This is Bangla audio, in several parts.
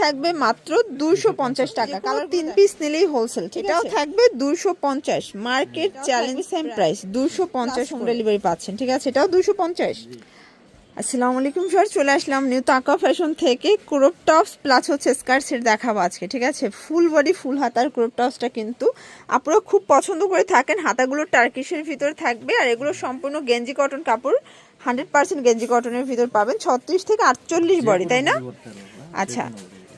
থাকবে মাত্র দুশো পঞ্চাশ টাকা। কালার তিন পিস নিলেই হোলসেল এটাও থাকবে দুশো পঞ্চাশ। মার্কেট চ্যালেঞ্জ সেম প্রাইস দুশো পঞ্চাশ হোম ডেলিভারি পাচ্ছেন ঠিক আছে? এটাও দুশো পঞ্চাশ। আসসালামু আলাইকুম স্যার চলে আসলাম নিউ তাকা ফ্যাশন থেকে। ক্রপ টপস প্লাস হচ্ছে স্কার্ট সেট দেখাবো আজকে ঠিক আছে? ফুল বডি ফুল হাতার ক্রপ টপসটা কিন্তু আপনারা খুব পছন্দ করে থাকেন। হাতাগুলো টার্কিশের ভিতরে থাকবে আর এগুলো সম্পূর্ণ গেঞ্জি কটন কাপড় হান্ড্রেড পার্সেন্ট গেঞ্জি কটনের ভিতর পাবেন। ছত্রিশ থেকে আটচল্লিশ বডি তাই না? আচ্ছা।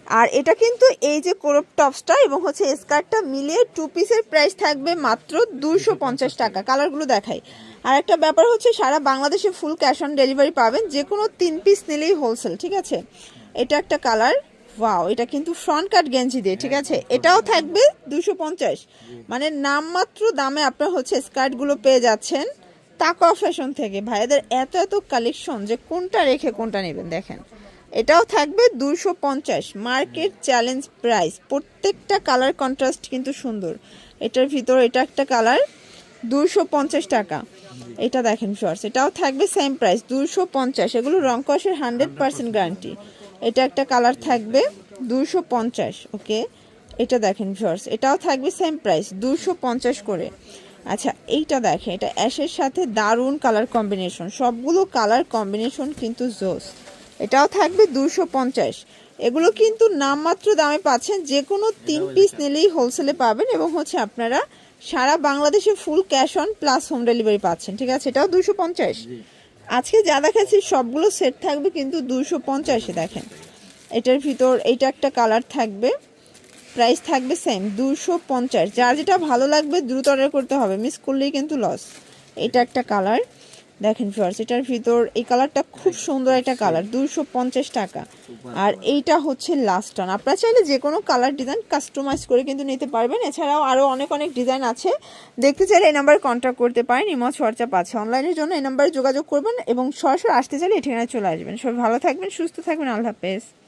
আর এটা কিন্তু এই যে ক্রপ টপসটা এবং হচ্ছে স্কার্টটা মিলিয়ে টু পিসের প্রাইস থাকবে মাত্র দুশো পঞ্চাশ টাকা। কালারগুলো দেখাই। আর একটা ব্যাপার হচ্ছে সারা বাংলাদেশে ফুল ক্যাশ অন ডেলিভারি পাবেন, যে কোনো তিন পিস নিলেই হোলসেল ঠিক আছে? এটা একটা কালার ওয়াও এটা কিন্তু ফ্রন্ট কাট গেঞ্জি দিয়ে, ঠিক আছে? এটাও থাকবে দুশো পঞ্চাশ। মানে নামমাত্র দামে আপনার হচ্ছে স্কার্টগুলো পেয়ে যাচ্ছেন তাকা ফ্যাশন থেকে। ভাইয়াদের এত এত কালেকশন যে কোনটা রেখে কোনটা নেবেন, দেখেন। এটাও থাকবে দুশো পঞ্চাশ। মার্কেট চ্যালেঞ্জ প্রাইস প্রত্যেকটা কালার কন্ট্রাস্ট কিন্তু সুন্দর। এটার ভিতর এটা একটা কালার দুশো পঞ্চাশ টাকা। এটা দেখেন শর্টস এটাও থাকবে সেম প্রাইস দুশো পঞ্চাশ। এগুলো রং কষের হান্ড্রেড পার্সেন্ট গ্যারান্টি এটা একটা কালার থাকবে দুশো পঞ্চাশ ওকে এটা দেখেন শর্টস এটাও থাকবে সেম প্রাইস দুশো পঞ্চাশ করে। আচ্ছা এইটা দেখেন এটা অ্যাশের সাথে দারুণ কালার কম্বিনেশন সবগুলো কালার কম্বিনেশন কিন্তু জোস এটাও থাকবে দুশো পঞ্চাশ। এগুলো কিন্তু নামমাত্র দামে পাচ্ছেন যে কোনো তিন পিস নিলেই হোলসেলে পাবেন এবং হচ্ছে আপনারা সারা বাংলাদেশে full cash on plus home delivery পাচ্ছেন ঠিক আছে? এটাও দুশো পঞ্চাশ। আজকে যা দেখাচ্ছি সবগুলো সেট থাকবে কিন্তু দুশো পঞ্চাশে দেখেন। এটার ভিতর এইটা একটা কালার থাকবে প্রাইস থাকবে সেম দুশো পঞ্চাশ। যার যেটা ভালো লাগবে দ্রুত অর্ডার করতে হবে মিস করলেই কিন্তু লস এটা একটা কালার দেখেন ফিওর্স এটার ভিতর এই কালারটা খুব সুন্দর একটা কালার দুশো পঞ্চাশ টাকা। আর এইটা হচ্ছে লাস্ট টান আপনারা চাইলে যে কোনো কালার ডিজাইন কাস্টমাইজ করে কিন্তু নিতে পারবেন। এছাড়াও আরও অনেক অনেক ডিজাইন আছে। দেখতে চাইলে এই নাম্বারে কন্ট্যাক্ট করতে পারেন ইমজ হোয়াটসঅ্যাপ আছে। অনলাইনের জন্য এই নাম্বারে যোগাযোগ করবেন এবং সরাসরি আসতে চাইলে এই ঠিকানায় চলে আসবেন। সবাই ভালো থাকবেন, সুস্থ থাকবেন। আল্লাহ হাফেজ।